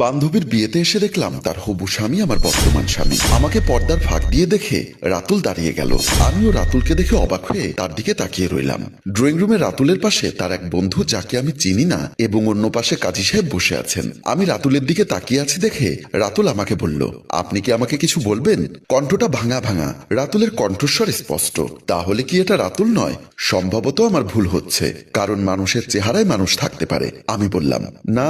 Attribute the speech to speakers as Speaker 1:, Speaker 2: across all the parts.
Speaker 1: বান্ধবীর বিয়েতে এসে দেখলাম তার হবু স্বামী আমার বর্তমান স্বামী। আমাকে পর্দার ফাঁক দিয়ে দেখে রাতুল দাঁড়িয়ে গেল। আমিও রাতুলকে দেখে অবাক হয়ে তার দিকে তাকিয়ে রইলাম। ড্রয়িং রুমে রাতুলের পাশে তার এক বন্ধু যাকে আমি চিনি না এবং অন্য পাশে কাজী সাহেব বসে আছেন। আমি রাতুলের দিকে তাকিয়ে আছি দেখে রাতুল আমাকে বলল, আপনি কি আমাকে কিছু বলবেন? কণ্ঠটা ভাঙা ভাঙা। রাতুলের কণ্ঠস্বর স্পষ্ট। তাহলে কি এটা রাতুল নয়? সম্ভবত আমার ভুল হচ্ছে। কারণ মানুষের চেহারায় মানুষ থাকতে পারে। আমি বললাম, না,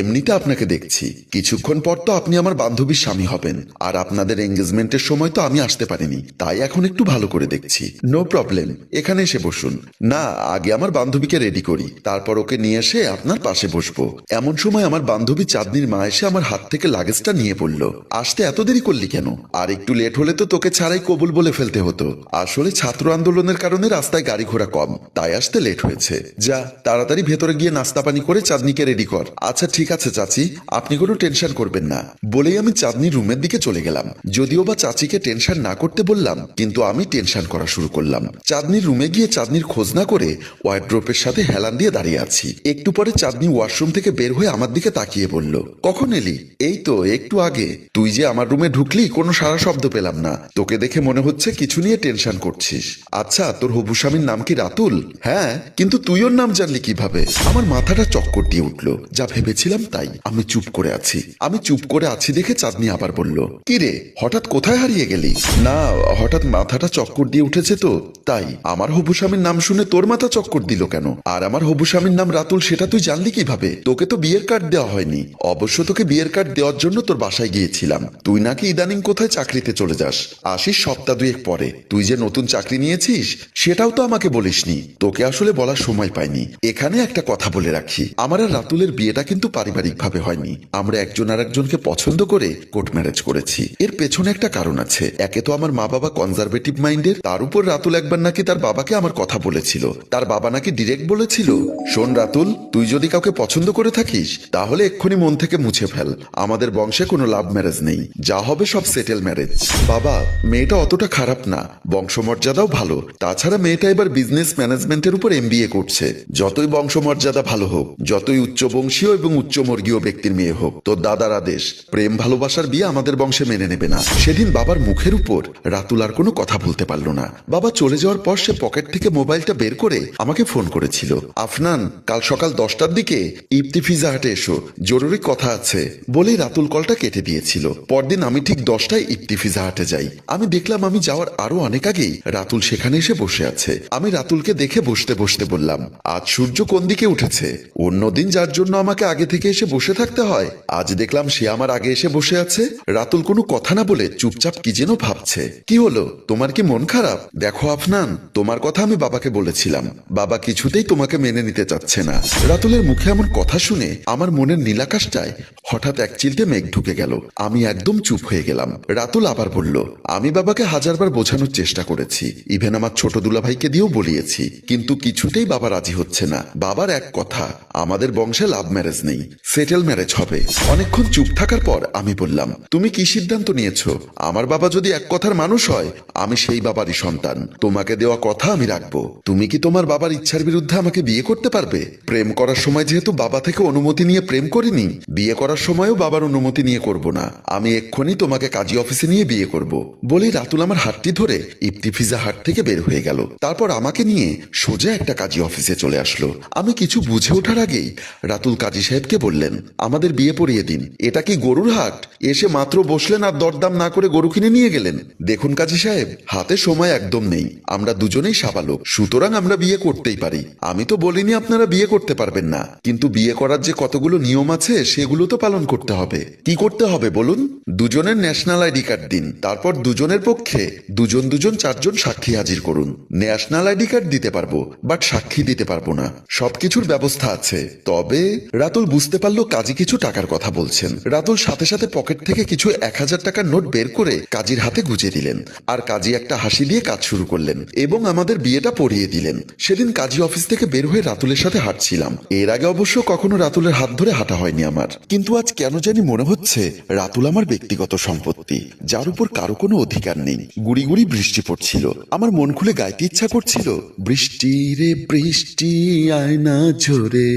Speaker 1: এমনিতে আপনাকে দেখছি। কিছুক্ষণ পর তো আপনি আমার বান্ধবীর স্বামী হবেন। আর আপনাদের এঙ্গেজমেন্টের সময় তো আমি আসতে পারিনি, তাই এখন একটু ভালো করে দেখছি। নো প্রবলেম, এখানে এসে বসুন। না, আগে আমার বান্ধবীকে রেডি করি, তারপর ওকে নিয়ে এসে আপনার পাশে বসবো। এমন সময় আমার বান্ধবী চাঁদনির মা এসে আমার হাত থেকে লাগেজটা নিয়ে পড়ল। আসতে এত দেরি করলি কেন? আর একটু লেট হলে তো তোকে ছাড়াই কবুল বলে ফেলতে হতো। আসলে ছাত্র আন্দোলনের কারণে রাস্তায় গাড়ি ঘোড়া কম, তাই আসতে লেট হয়েছে। যা, তাড়াতাড়ি ভেতরে গিয়ে নাস্তা পানি করে চাঁদনিকে রেডি কর। আচ্ছা ঠিক আছে, চাচি। আপনি কোনো টেনশন করবেন না। বলেই আমি চাঁদনির রুমের দিকে চলে গেলাম। যদিও বা চাচিকে টেনশন না করতে বললাম, কিন্তু আমি টেনশন করা শুরু করলাম। চাঁদনির রুমে গিয়ে চাঁদনির খোঁজ না করে ওয়ার্ড্রোপের সাথে হেলান দিয়ে দাঁড়িয়ে আছি। একটু পরে চাঁদনি ওয়াশরুম থেকে বের হয়ে আমার দিকে তাকিয়ে বলল, কখন এলি? এই তো, একটু আগে। তুই যে আমার রুমে ঢুকলি, কোনো সারা শব্দ পেলাম না। তোকে দেখে মনে হচ্ছে কিছু নিয়ে টেনশন করছিস। আচ্ছা তোর হবু স্বামীর নাম কি রাতুল? হ্যাঁ কিন্তু তুই ওর নাম জানলি কীভাবে? আমার মাথাটা চক্কর দিয়ে উঠল। যা ভেবেছিলাম তাই। আমি চুপ করে আছি। আমি চুপ করে আছি দেখে চাঁদনি আবার বলল কি রে হঠাৎ কোথায় হারিয়ে গেলি? না, হঠাৎ মাথাটা চক্কর দিয়ে উঠেছে তো, তাই। আমার হবু স্বামীর নাম শুনে তোর মাথা চক্কর দিল কেন? আর আমার হবু স্বামীর নাম রাতুল, সেটা তুই জানলি কীভাবে? তোকে তো বিয়ের কার্ড দেওয়া হয়নি। অবশ্য তোকে বিয়ের কার্ড দেওয়ার জন্য তোর বাসায় গিয়েছিলাম। তুই নাকি ইদানিং কোথায় চাকরিতে চলে যাস? আসিস সপ্তাহ দুয়েক পরে। তুই যে নতুন চাকরি নিয়েছিস, সেটাও তো আমাকে বলিসনি। তোকে আসলে বলার সময় পাইনি। এখানে একটা কথা বলে রাখি। আমার আর রাতুলের বিয়েটা কিন্তু পারিবারিক ভাবে হয়নি। আমরা একজন আর একজনকে পছন্দ করে কোর্ট ম্যারেজ করেছি। এর পেছনে একটা কারণ আছে। একে তো আমার মা বাবা কনজারভেটিভ মাইন্ডের তার উপর রাতুল একবার নাকি তার বাবাকে আমার কথা বলেছিল। তার বাবা নাকি ডিরেক্ট বলেছিল, শোন রাতুল, তুই যদি কাউকে পছন্দ করে থাকিস, তাহলে এক্ষুনি মন থেকে মুছে ফেল। আমাদের বংশে কোনো লাভ ম্যারেজ নেই। যা হবে সব সেটেল ম্যারেজ বাবা, মেয়েটা অতটা খারাপ না। বংশমর্যাদাও ভালো। তাছাড়া মেয়েটা এবার বিজনেস ম্যানেজমেন্টের উপর এমবিএ করছে। যতই বংশমর্যাদা ভালো হোক, যতই উচ্চবংশীয় এবং উচ্চমর্গীয় ব্যক্তির মেয়ে হোক। তোর দাদার আদেশ প্রেম ভালোবাসার বিয়ে আমাদের বংশে মেনে নেবে না। সেদিন বাবার মুখের উপর রাতুল আর কোনো কথা বলতে পারল না। বাবা চলে যাওয়ার পর সে পকেট থেকে মোবাইলটা বের করে আমাকে ফোন করেছিল। আফনান, কাল সকাল দশটার দিকে ইফতি পিজা হাটে এসো, জরুরি কথা আছে বলেই রাতুল কলটা কেটে দিয়েছিল। পরদিন আমি ঠিক দশটায় ইফতি পিজা হাটে যাই। আমি দেখলাম আমি যাওয়ার আরও অনেক আগেই রাতুল সেখানে এসে বসে আছে। আমি রাতুলকে দেখে বসতে বসতে বললাম, আজ সূর্য কোন দিকে উঠেছে? অন্যদিন যার জন্য আমাকে আগে থেকে এসে বসে থাকতে হয়? আজ দেখলাম সে আমার আগে এসে বসে আছে। রাতুল কোনো কথা না বলে চুপচাপ কি যেন ভাবছে। কি হলো? তোমার কি মন খারাপ? দেখো আফনান, তোমার কথা আমি বাবাকে বলেছিলাম। বাবা কিছুতেই তোমাকে মেনে নিতে চাচ্ছে না। রাতুলের মুখে এমন কথা শুনে আমার মনের নীলাকাশটায় হঠাৎ এক চিলতে মেঘ ঢুকে গেল। আমি একদম চুপ হয়ে গেলাম। রাতুল আবার বলল, আমি বাবাকে হাজারবার বোঝানোর চেষ্টা করেছি। ইভেন আমার ছোট দুলাভাইকে দিয়েও বলিয়েছি। কিন্তু কিছুতেই বাবা রাজি হচ্ছে না। বাবার এক কথা, আমাদের বংশে লাভ ম্যারেজ নেই। সেটেল ম্যারেজ হবে। অনেকক্ষণ চুপ থাকার পর আমি বললাম, তুমি কি সিদ্ধান্ত নিয়েছো? আমার বাবা যদি এক কথার মানুষ হয়, আমি সেই বাবারই সন্তান। তোমাকে দেওয়া কথা আমি রাখব। তুমি কি তোমার বাবার ইচ্ছার বিরুদ্ধে আমাকে বিয়ে করতে পারবে? প্রেম করার সময় যেহেতু বাবা থেকে অনুমতি নিয়ে প্রেম করিনি, বিয়ে করার সময়ও বাবার অনুমতি নিয়ে করব না। আমি এক্ষুনি তোমাকে কাজী অফিসে নিয়ে বিয়ে করব। বলেই রাতুল আমার হাতটি ধরে ইফতিফিজা হাট থেকে বের হয়ে গেল। তারপর আমাকে নিয়ে সোজা একটা কাজী অফিসে চলে আসলো। আমি কিছু বুঝে ওঠার আগেই রাতুল কাজী সাহেবকে বললেন, আমাদের বিয়ে পড়িয়ে দিন। এটা কি গরুর হাট? এসে মাত্র বসলেন আর দরদাম না করে গরু কিনে নিয়ে গেলেন। দেখুন কাজী সাহেব, হাতে সময় একদম নেই। আমরা দুজনেই সাবালক, সুতরাং আমরা বিয়ে করতেই পারি। আমি তো বলিনি আপনারা বিয়ে করতে পারবেন না। কিন্তু বিয়ে করার যে কতগুলো নিয়ম আছে, সেগুলো তো পালন করতে হবে। কি করতে হবে বলুন? দুজনের ন্যাশনাল আইডি কার্ড দিন। তারপর দুজনের পক্ষে দুজন দুজন চারজন সাক্ষী হাজির করুন। ন্যাশনাল আইডি কার্ড দিতে পারব, বাট সাক্ষী দিতে পারব না। সবকিছুর ব্যবস্থা আছে। তবে রাতুল, বুঝতে পারল কাজী কিছু টাকার কথা বলছেন। রাতুল সাথে সাথে পকেট থেকে কিছু এক হাজার টাকার নোট বের করে কাজীর হাতে গুজে দিলেন। আর কাজী একটা হাসি দিয়ে কাজ শুরু করলেন এবং আমাদের বিয়েটা পড়িয়ে দিলেন। সেদিন কাজী অফিস থেকে বের হয়ে রাতুলের সাথে হাঁটছিলাম। এর আগে অবশ্য কখনো রাতুলের হাত ধরে হাঁটা হয়নি আমার। কিন্তু আজ কেন জানি মনে হচ্ছে রাতুল আমার ব্যক্তিগত সম্পত্তি, যার উপর কারও কোনো অধিকার নেই। গুড়ি গুড়ি বৃষ্টি পড়ছিল। আমার মন খুলে গাইতে ইচ্ছা করছিল, বৃষ্টি রে, বৃষ্টি আয়না ঝরে,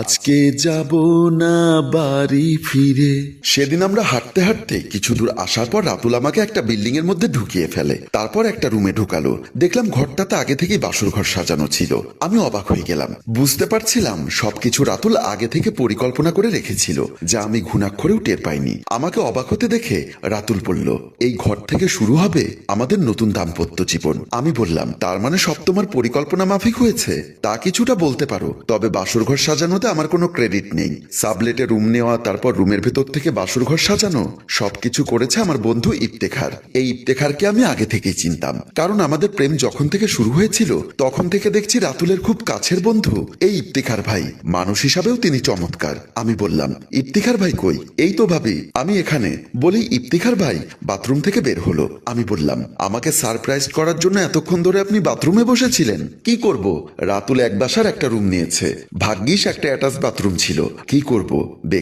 Speaker 1: আজকে যাব না বা বাড়ি ফিরে। সেদিন আমরা হাঁটতে হাঁটতে কিছু দূর আসার পর রাতুল আমাকে একটা বিল্ডিং এর মধ্যে ঢুকিয়ে ফেলে। তারপর একটা রুমে ঢুকালো। দেখলাম ঘরটাতে আগে থেকেই বাসর ঘর সাজানো ছিল। আমি অবাক হয়ে গেলাম। বুঝতে পারছিলাম সবকিছু রাতুল আগে থেকে পরিকল্পনা করে রেখেছিল, যা আমি ঘুণাক্ষরেও টের পাইনি। আমাকে অবাক হতে দেখে রাতুল বলল, এই ঘর থেকে শুরু হবে আমাদের নতুন দাম্পত্য জীবন। আমি বললাম, তার মানে সব তোমার পরিকল্পনা মাফিক হয়েছে? তা কিছুটা বলতে পারো। তবে বাসর ঘর সাজানোতে আমার কোনো ক্রেডিট নেই। সাবলেটে রুম নেওয়া, তারপর রুমের ভেতর থেকে বাসর ঘর সাজানো, সবকিছু করেছে আমার বন্ধু ইফতেখার। এই ইফতেখারকে আমি আগে থেকেই চিনতাম। কারণ আমাদের প্রেম যখন থেকে শুরু হয়েছিল, তখন থেকে দেখছি রাতুলের খুব কাছের বন্ধু। এই ইফতেখার ভাই, মানুষ হিসাবেও তিনি চমৎকার। আমি বললাম, ইফতেখার ভাই কই? এই তো ভাবি, আমি এখানে। বলি, ইফতেখার ভাই, বাথরুম থেকে বের হলো। আমি বললাম, আমাকে সারপ্রাইজ করার জন্য এতক্ষণ ধরে আপনি বাথরুমে বসেছিলেন। কি করব? রাতুল এক বাসার একটা রুম নিয়েছে। ভাগ্যিস একটা অ্যাটাচ বাথরুম ছিল। কি করব?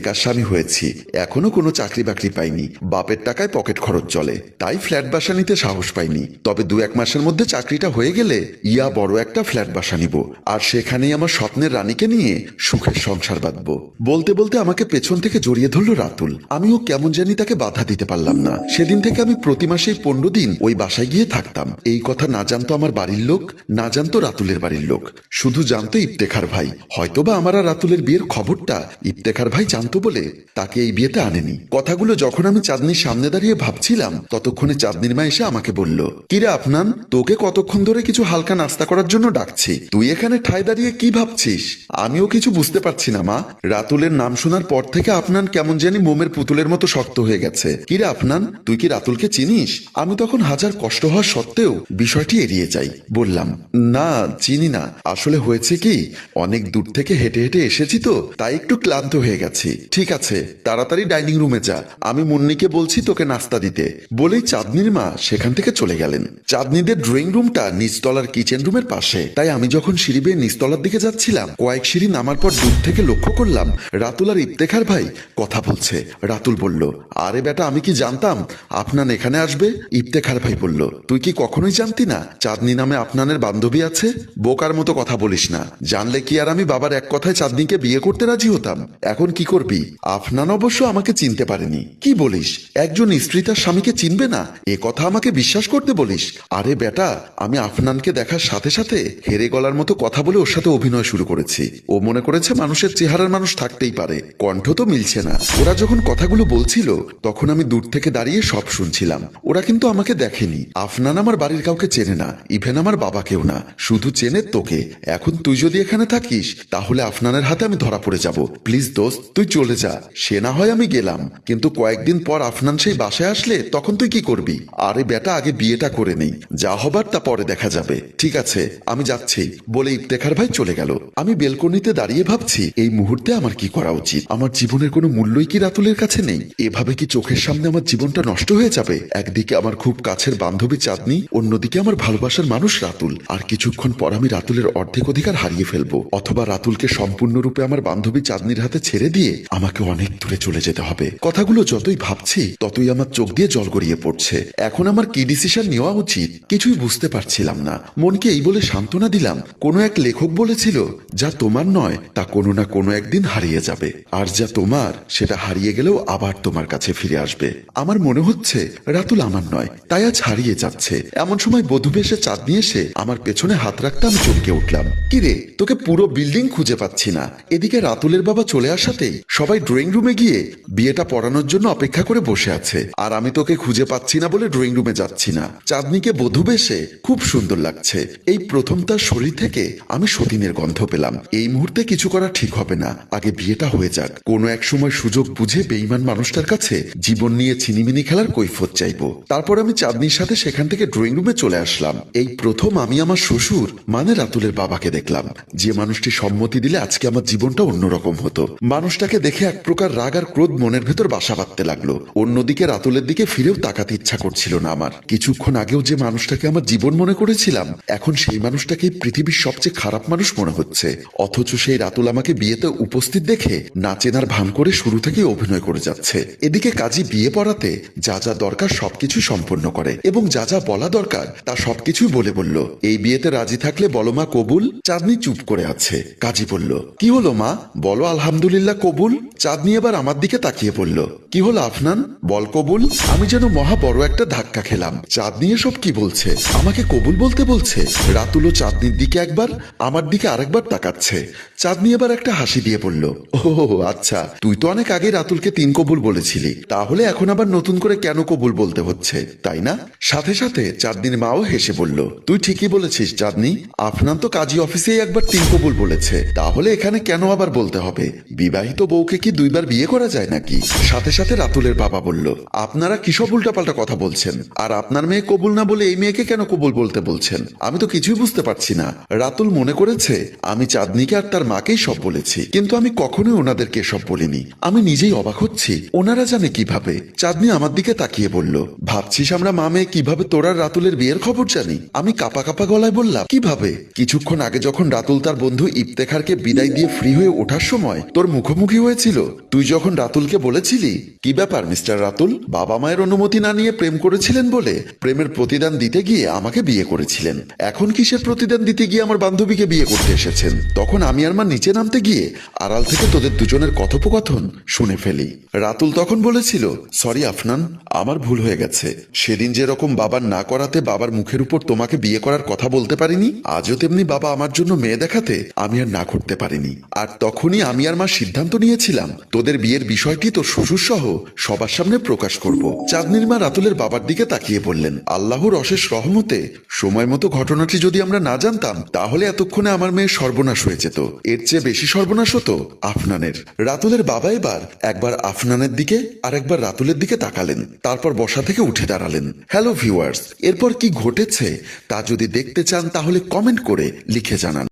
Speaker 1: বেকার স্বামী হয়েছি। এখনও কোনো চাকরি বাকরি পাইনি। বাপের টাকায় পকেট খরচ চলে। তাই ফ্ল্যাট বাসা নিতে সাহস পাইনি। তবে দু এক মাসের মধ্যে চাকরিটা হয়ে গেলে ইয়া বড় একটা ফ্ল্যাট বাসা নিব। আর সেখানেই আমার স্বপ্নের রানীকে নিয়ে সুখের সংসার বাঁধবো। বলতে বলতে আমাকে পেছন থেকে জড়িয়ে ধরলো রাতুল। আমিও কেমন জানি তাকে বাধা দিতে পারলাম না। সেদিন থেকে আমি প্রতি মাসে পনেরো দিন ওই বাসায় গিয়ে থাকতাম। এই কথা না জানতো আমার বাড়ির লোক, না জানতো রাতুলের বাড়ির লোক। শুধু জানতো ইফতেখার ভাই। হয়তোবা আমার আর রাতুলের বিয়ের খবরটা ইফতেখার ভাই জানতো বলে তাকে এই বিয়েতে আনেনি। কথাগুলো যখন আমি চাঁদনির সামনে দাঁড়িয়ে ভাবছিলাম, ততক্ষণে চাঁদনির মা এসে আমাকে বলল, কিরে আপনান তোকে কতক্ষণ ধরে কিছু হালকা নাস্তা করার জন্য ডাকছি? তুই এখানে ঠায় দাঁড়িয়ে কি ভাবছিস? আমিও কিছু বুঝতে পারছি না, মা। রাতুলের নাম শোনার পর থেকে আপনান কেমন জানি মোমের পুতুলের মতো শক্ত হয়ে গেছে। কিরে আপনান তুই কি রাতুলকে চিনিস? আমি তখন হাজার কষ্ট হওয়া সত্ত্বেও বিষয়টি এড়িয়ে যাই। বললাম, না, চিনি না। আসলে হয়েছে কি, অনেক দূর থেকে হেঁটে হেঁটে এসেছি তো, তাই একটু ক্লান্ত হয়ে গেছি। ঠিক আছে, তাড়াতাড়ি ডাইনিং রুমে যা। আমি মুন্নিকে বলছি তোকে নাস্তা দিতে। বলেই চাঁদনির মা সেখান থেকে চলে গেলেন। চাঁদনিদের ড্রয়িং রুমটা নিচতলার কিচেন রুমের পাশে। তাই আমি যখন সিঁড়ি বেয়ে নিচতলার দিকে যাচ্ছিলাম, কয়েক সিঁড়ি নামার পর দূর থেকে লক্ষ্য করলাম, রাতুল আর ইফতেখার ভাই কথা বলছে। রাতুল বলল, আরে বেটা, আমি কি জানতাম? আপনান এখানে আসবে? ইফতেখার ভাই বলল, তুই কি কখনোই জানতি না? চাঁদনি নামে আপনানের বান্ধবী আছে? বোকার মতো কথা বলিস না। জানলে কি আর আমি বাবার এক কথায় চাঁদনিকে বিয়ে করতে রাজি হতাম? এখন কি করবি? আফনান অবশ্য আমাকে চিনতে পারেনি। কি বলিস? একজন স্ত্রী তার স্বামীকে চিনবে না? এ কথা আমাকে বিশ্বাস করতে বলিস? আরে বেটা, আমি আফনানকে দেখার সাথে সাথে হেরে গলার মতো কথা বলে ওর সাথে অভিনয় শুরু করেছি। ও মনে করেছে মানুষের চেহারার মানুষ থাকতেই পারে। কণ্ঠ তো মিলছে না। ওরা যখন কথাগুলো বলছিল, তখন আমি দূর থেকে দাঁড়িয়ে সব শুনছিলাম। ওরা কিন্তু আমাকে দেখেনি। আফনান আমার বাড়ির কাউকে চেনে না। ইভেন আমার বাবাকেও না। শুধু চেনে তোকে। এখন তুই যদি এখানে থাকিস, তাহলে আফনানের হাতে আমি ধরা পড়ে যাব। প্লিজ দোস্ত, তুই চলে যা। সে না হয় আমি গেলাম। কিন্তু কয়েকদিন পর আফনান সেই বাসায় আসলে তখন তুই কি করবি? আরে বেটা, আগে বিয়েটা করে নেই। যা হবার তা পরে দেখা যাবে। ঠিক আছে, আমি যাচ্ছি। বলে ইফতেখার ভাই চলে গেল। আমি বেলকনিতে দাঁড়িয়ে ভাবছি, এই মুহূর্তে আমার কি করা উচিত? আমার জীবনের কোনো মূল্যই কি রাতুলের কাছে নেই? এভাবে কি চোখের সামনে আমার জীবনটা নষ্ট হয়ে যাবে? একদিকে আমার খুব কাছের বান্ধবী চাঁদনি, অন্যদিকে আমার ভালোবাসার মানুষ রাতুল। আর কিছুক্ষণ পর আমি রাতুলের অর্ধেক অধিকার হারিয়ে ফেলব। অথবা রাতুলকে সম্পূর্ণরূপে আমার বান্ধবী চাঁদনির হাতে ছেড়ে দিয়ে আমাকে অনেক দূরে চলে যেতে হবে। কথাগুলো যতই ভাবছি, ততই আমার চোখ দিয়ে জল গড়িয়ে পড়ছে। এখন আমার কি ডিসিশন নেওয়া উচিত, কিছুই বুঝতে পারছিলাম না। মনকে এই বলে সান্ত্বনা দিলাম, কোনো এক লেখক বলেছিল, যা তোমার নয়, তা কোনো না কোনো একদিন হারিয়ে যাবে। আর যা তোমার, সেটা হারিয়ে গেলেও আবার তোমার কাছে ফিরে আসবে। আমার মনে হচ্ছে, রাতুল আমার নয়, তাই আজ হারিয়ে যাচ্ছে। এমন সময় বধূ বেশে নিয়ে এসে আমার পেছনে হাত রাখতে আমি চমকে উঠলাম। কিরে তোকে পুরো বিল্ডিং খুঁজে পাচ্ছি না। এদিকে রাতুলের বাবা চলে আসাতেই সবাই ড্রয়িং রুমে গিয়ে বিয়েটা পড়ানোর জন্য অপেক্ষা করে বসে আছে। আর আমি তোকে খুঁজে পাচ্ছি না বলে ড্রয়িং রুমে যাচ্ছি না। চাঁদনিকে বধূ বেশে খুব সুন্দর লাগছে। এই প্রথম তার শরীর থেকে আমি সতীনের গন্ধ পেলাম। এই মুহূর্তে কিছু করা ঠিক হবে না। আগে বিয়েটা হয়ে যাক। কোনো এক সময় সুযোগ বুঝে বেইমান মানুষটার কাছে জীবন নিয়ে ছিনিমিনি খেলার কৈফত চাইব। তারপর আমি চাঁদনির সাথে সেখান থেকে ড্রয়িং রুমে চলে আসলাম। এই প্রথম আমি আমার শ্বশুর মানে রাতুলের বাবাকে দেখলাম। যে মানুষটি সম্মতি দিলে আজকে আমার জীবনটা অন্যরকম হতো। মানুষটাকে এক প্রকার রাগ আর ক্রোধ মনের ভেতর বাসা বাঁধতে লাগল। অন্যদিকে রাতুলের দিকে ফিরেও তাকাতে ইচ্ছা করছিল না আমার। কিছুক্ষণ আগেও যে মানুষটাকে আমার জীবন মনে করেছিলাম, এখন সেই মানুষটাকে পৃথিবীর সবচেয়ে খারাপ মানুষ মনে হচ্ছে। অথচ সেই রাতুল আমাকে বিয়েতে উপস্থিত দেখে না চেনার ভান করে শুরু থেকেই অভিনয় করে যাচ্ছে। এদিকে কাজী বিয়ে পড়াতে যা যা দরকার সবকিছু সম্পন্ন করে এবং যা যা বলা দরকার তা সবকিছুই বলে বলল। এই বিয়েতে রাজি থাকলে বলো মা কবুল? চাঁদনি চুপ করে আছে। কাজী বলল, কি হলো মা? বলো আলহামদুলিল্লাহ কবুল? কবুল চাঁদনি এবার আমার দিকে তাকিয়ে পড়ল। কি হলো আফনান? বল কবুল। আমি যেন মহা বড় একটা ধাক্কা খেলাম। চাঁদনি এসব কি বলছে? আমাকে কবুল বলতে বলছে? রাতুল চাঁদনির দিকে একবার, আমার দিকে আরেকবার তাকাচ্ছে। চাঁদনি এবার একটা হাসি দিয়ে পড়ল। ও আচ্ছা তুই তো অনেক আগে রাতুলকে তিন কবুল বলেছিলি। তাহলে এখন আবার নতুন করে কেন কবুল বলতে হচ্ছে, তাই না? সাথে সাথে চাঁদনির মাও হেসে বলল তুই ঠিকই বলেছিস চাঁদনি। আফনান তো কাজী অফিসেই একবার তিন কবুল বলেছে। তাহলে এখানে কেন আবার বলতে হবে? বিবাহিত বউকে কি দুইবার বিয়ে করা যায় নাকি? সাথে সাথে রাতুলের বাবা বলল, আপনারা কিসব উল্টাপাল্টা কথা বলছেন? আর আপনার মেয়ে কবুল না বলে এই মেয়েকে কেন কবুল বলতে বলছেন? আমি তো কিছুই বুঝতে পারছি না। রাতুল মনে করেছে, আমি চাঁদনিকে আর তার মাকেই সব বলেছি, কিন্তু আমি কখনোই ওনাদেরকে এসব বলিনি। আমি নিজেই অবাক হচ্ছি, ওনারা জানে কীভাবে? চাঁদনি আমার দিকে তাকিয়ে বলল, ভাবছিস আমরা মা মেয়ে কীভাবে তোর রাতুলের বিয়ের খবর জানি? আমি কাপা কাপা গলায় বললাম, কীভাবে? কিছুক্ষণ আগে যখন রাতুল তার বন্ধু ইফতেখারকে বিদায় দিয়ে ফ্রি হয়ে ওঠার সময়, তোর মুখোমুখি হয়েছিল। তুই যখন রাতুলকে বলেছিলি, কি ব্যাপার, মিস্টার রাতুল? বাবা মায়ের অনুমতি না নিয়ে প্রেম করেছিলেন বলে প্রেমের প্রতিদান দিতে গিয়ে আমাকে বিয়ে করেছিলেন। এখন কিসের প্রতিদান দিতে গিয়ে আমার বান্ধবীকে বিয়ে করতে এসেছেন? তখন আমি আর মা নিচে নামতে গিয়ে আড়াল থেকে তোদের দুজনের কথোপকথন শুনে ফেলি। রাতুল তখন বলেছিল, সরি আফনান, আমার ভুল হয়ে গেছে। সেদিন যেরকম বাবার না করাতে বাবার মুখের উপর তোমাকে বিয়ে করার কথা বলতে পারিনি, আজও তেমনি বাবা আমার জন্য মেয়ে দেখাতে আমি আর না করতে পারিনি। আর তখনই আমি আর মা সিদ্ধান্ত নিয়েছিলাম তোদের বিয়ের বিষয়টি তোর শ্বশুর সহ সবার সামনে প্রকাশ করব। চাঁদনির মা রাতুলের বাবার দিকে তাকিয়ে বললেন, আল্লাহর অশেষ রহমতে সময় মতো ঘটনাটি যদি আমরা না জানতাম, তাহলে এতক্ষণে আমার মেয়ে সর্বনাশ হয়ে যেত। এর চেয়ে বেশি সর্বনাশ হতো আফনানের। রাতুলের বাবা এবার একবার আফনানের দিকে আর একবার রাতুলের দিকে তাকালেন। তারপর বসা থেকে উঠে দাঁড়ালেন। হ্যালো ভিউয়ার্স, এরপর কি ঘটেছে তা যদি দেখতে চান, তাহলে কমেন্ট করে লিখে জানান।